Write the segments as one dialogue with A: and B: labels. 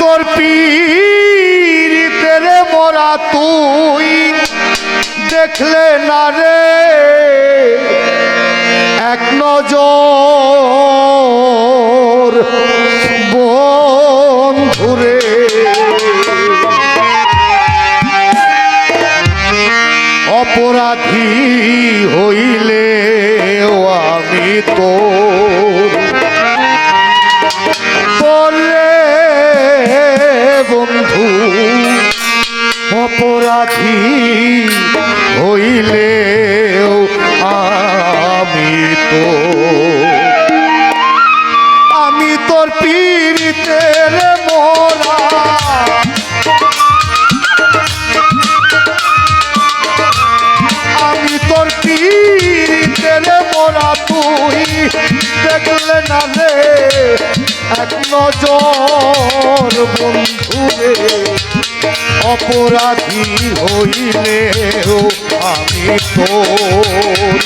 A: তোর পীর রে মোরা তুই দেখলে না রে? এক নজর অপরাধী হইলে আমি তো আমি তোর পীড়িতের মোরা। আমি তোর পীড়িতের মোরা তুই দেখলে না রে, এক নজর বন্ধু রে অপরাধী হইলেও আমি তোর।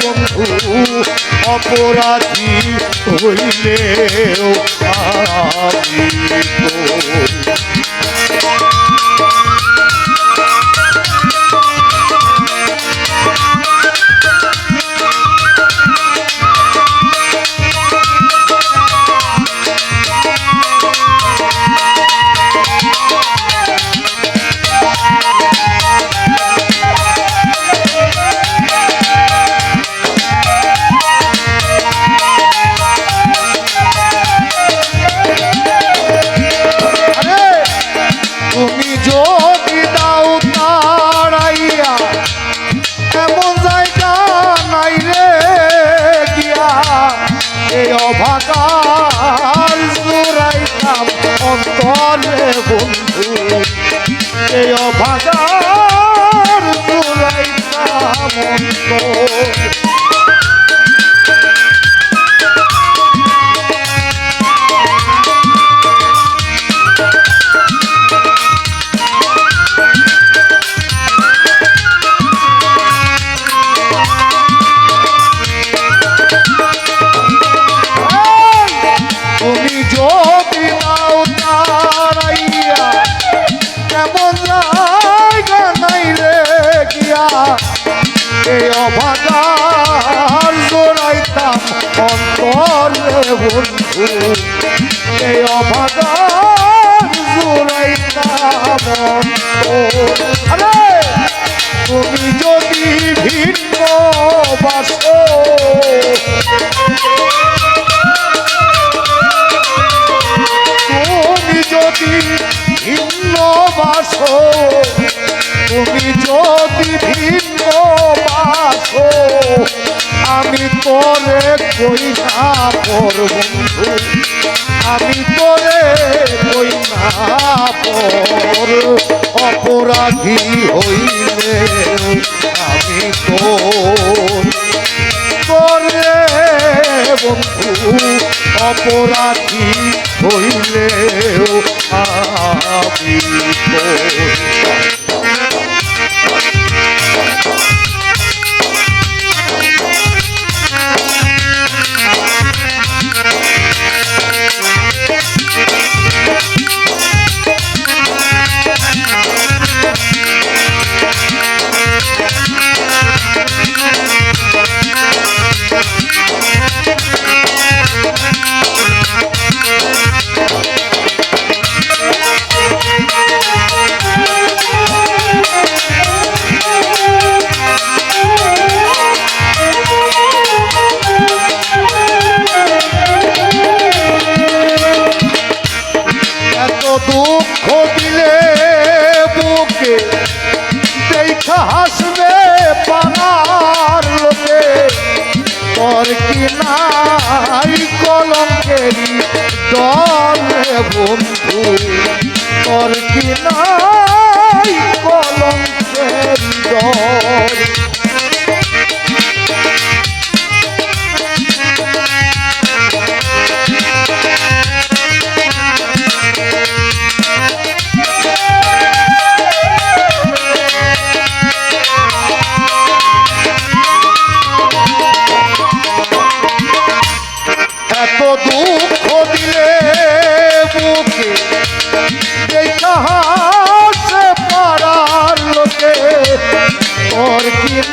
A: বন্ধু অপরাধী হইলেও আমি এই অন্তরে বন্ধু তুমি যদি ভিন্ন কই না পর বন্ধু আমি তোরে কই না পর হইলে আমি তোর করে বন্ধু অপরাধী হইলেও আমি তোর। দলে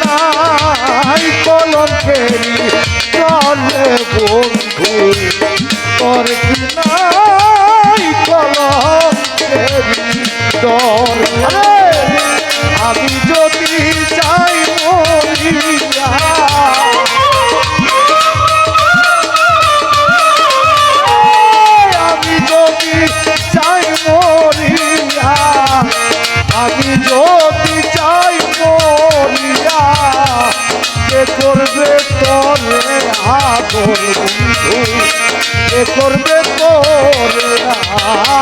A: নাই? কলঙ্কেরি চলে বন্ধু তোর কি নাই? কলঙ্কেরি আমি যদি চাই মরিয়া, আমি যদি চাই মরিয়া, আমি যদি আদর বন্ধু কে করবে তোরে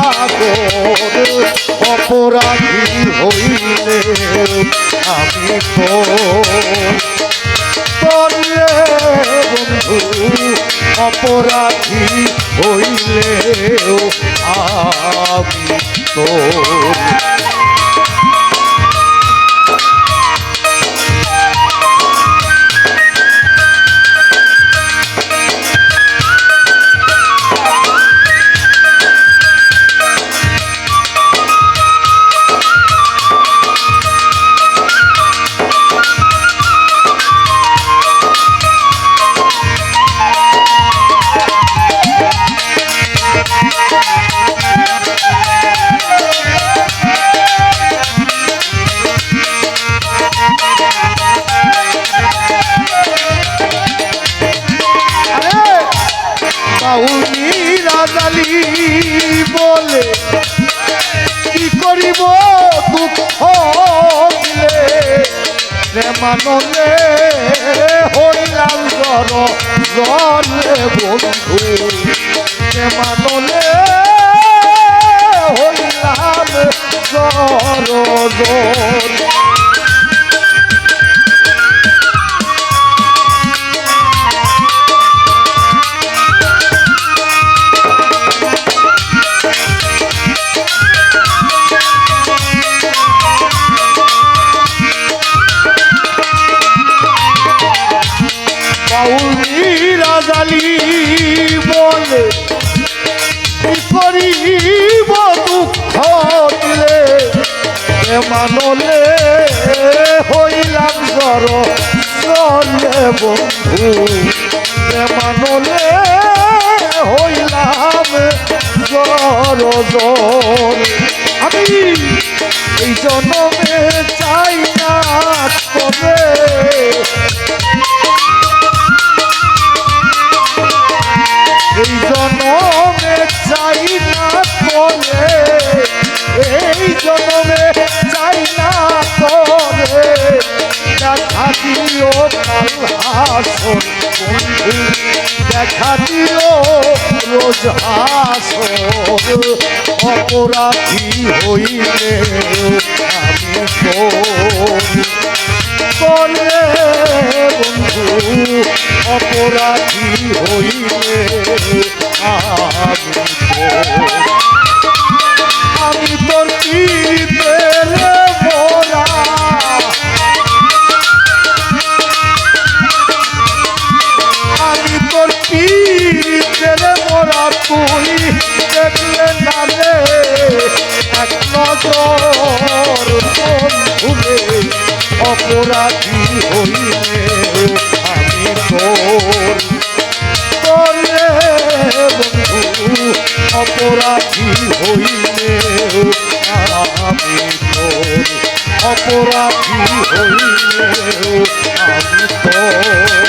A: আদর অপরাধী হইলে আমি তোর। বন্ধু, অপরাধী হইলেও আমি তোর। প্রেমানলে হরিলাল জর জলে বন্ধু। প্রেমানলে হইলাম হরিলাল জর বাউলি কি করিব দুঃখ দিলে মানলে হইলাম জর চলে বন্ধু। মানলে হইলাম জর জর আমি এই জন্মে চাই বন্ধু দেখা দিও রোজ হাসন অপরাধী হইলে আমি বলে বন্ধু অপরাধী হইলে আমি অপরাধী হইলে আমি তোর? করলে বন্ধু অপরাধী হইলে আমি তোর। অপরাধী হইলে আমি তোর।